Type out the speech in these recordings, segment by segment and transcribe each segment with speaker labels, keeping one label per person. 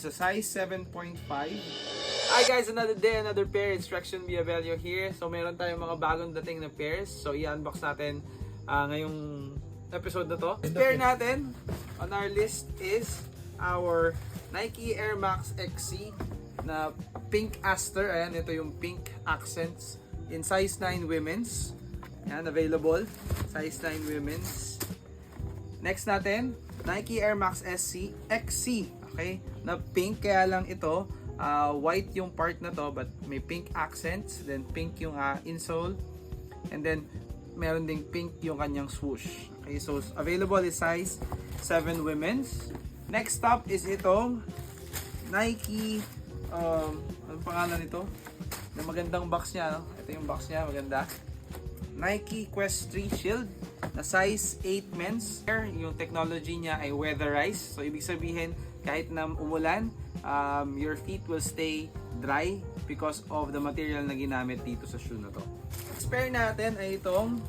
Speaker 1: is a size 7.5. Hi guys, another day, another pair. Instruction Biabelio here. So meron tayong mga bagong dating na pairs. So i-unbox natin ah, ngayong episode na to. This pair natin on our list is our Nike Air Max XC na pink aster. Ayan, ito yung pink accents in size 9 women's. Ayan, available. Size 9 women's. Next natin, Nike Air Max SC XC. Okay? Na pink kaya lang ito. ah, white yung part na to but may pink accents. Then pink yung ah, insole. And then meron ding pink yung kanyang swoosh. Okay? So available is size 7 women's. Next up is itong Nike um, anong pangalan nito? Na magandang box niya, no? Ito yung box niya, maganda. Nike Quest 3 Shield na size 8 men's. Yung technology niya ay weatherized. So, ibig sabihin, kahit na umulan, um, your feet will stay dry because of the material na ginamit dito sa shoe na to. Spare natin ay itong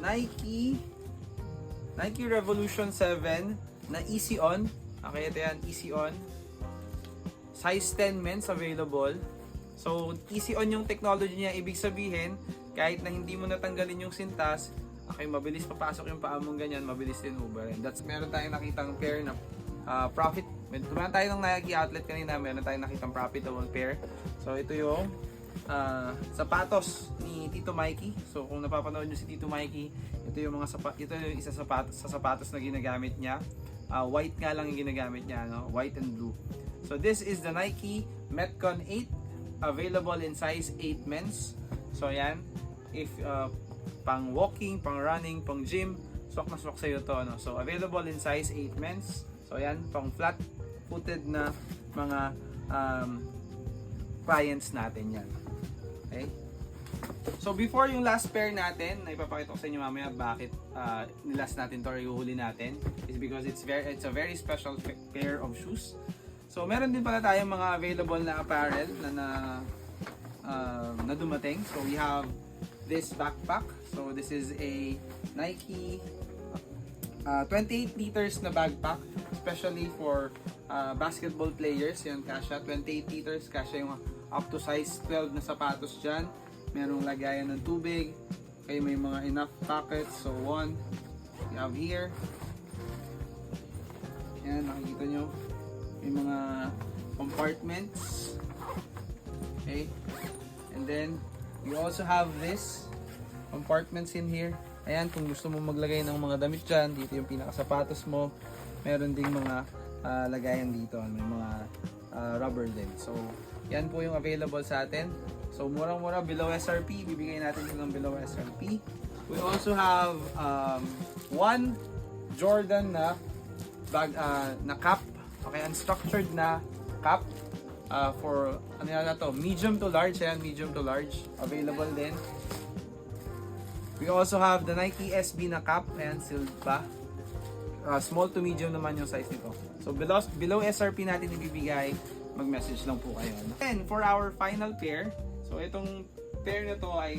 Speaker 1: Nike Nike Revolution 7 na Easy On. Okay, ito yan, Easy On. Size 10 men's available. So, easy on yung technology niya. Ibig sabihin, kahit na hindi mo natanggalin yung sintas, okay, mabilis papasok yung paa mong ganyan, mabilis din uberin. That's, meron tayong nakitang pair na ah, profit. Tumahan tayo ng Nike outlet kanina, meron tayong nakitang profitable pair. So, ito yung ah, sapatos ni Tito Mikey. So, kung napapanood nyo si Tito Mikey, ito yung mga sapat, ito yung isa sapatos, sa sapatos na ginagamit niya. Ah, white nga lang yung ginagamit niya, no? white and blue. So this is the Nike Metcon 8 available in size 8 men's. So yan, if uh, pang walking, pang running, pang gym, swak na swak sa'yo to. No? So available in size 8 men's. So yan, pang flat footed na mga um, clients natin yan. Okay? So before yung last pair natin, na ipapakita ko sa inyo mamaya bakit uh, nilast natin to or ihuhuli natin is because it's very it's a very special pa- pair of shoes. So meron din pala tayong mga available na apparel na na, uh, na dumating. So we have this backpack. So this is a Nike uh, 28 liters na backpack especially for uh, basketball players. Yan kasha 28 liters kasha yung up to size 12 na sapatos dyan. Merong lagayan ng tubig. Okay, may mga enough pockets. So one, you have here. Yan, nakikita nyo. May mga compartments. Okay. And then, you also have this compartments in here. Ayan, kung gusto mo maglagay ng mga damit dyan, dito yung pinakasapatos mo. Meron ding mga ah, lagayan dito. May mga ah, rubber din. So, yan po yung available sa atin. So, murang-mura, below SRP. Bibigay natin ito ng below SRP. We also have um, one Jordan na bag ah, na cap. Okay, unstructured na cap ah, for ano na to, medium to large. Ayan, medium to large. Available din. We also have the Nike SB na cap. Ayan, sealed pa. Ah, small to medium naman yung size nito. So below, below SRP natin ibibigay, mag-message lang po kayo. And for our final pair, so itong pair na to ay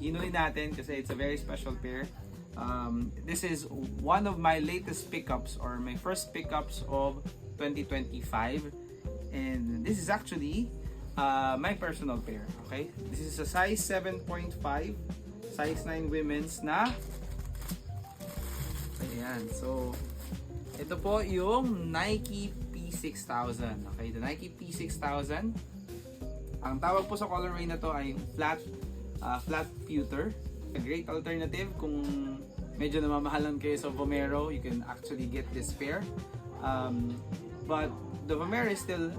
Speaker 1: hinuli natin kasi it's a very special pair. Um, this is one of my latest pickups or my first pickups of 2025. And this is actually uh, my personal pair. Okay? This is a size 7.5, size 9 women's na Ayan. So, ito po yung Nike P6000. Okay, the Nike P6000. Ang tawag po sa colorway na to ay flat uh, flat pewter. A great alternative kung medyo namamahalan kayo sa Vomero, you can actually get this pair. Um, but the Vomero is still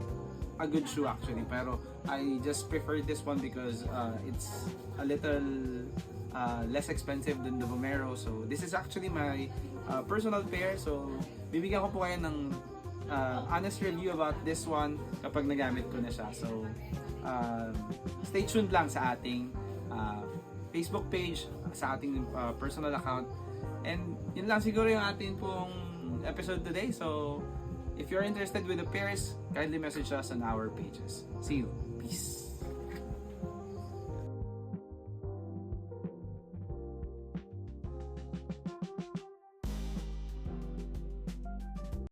Speaker 1: a good shoe actually, pero I just prefer this one because uh, it's a little uh, less expensive than the Vomero. So this is actually my uh, personal pair. So bibigyan ko po kayo ng uh, honest review about this one kapag nagamit ko na siya. So um, stay tuned lang sa ating uh, Facebook page, sa ating uh, personal account. And yun lang siguro yung ating pong episode today. So if you're interested with the pairs, kindly message us on our pages. See you. Peace.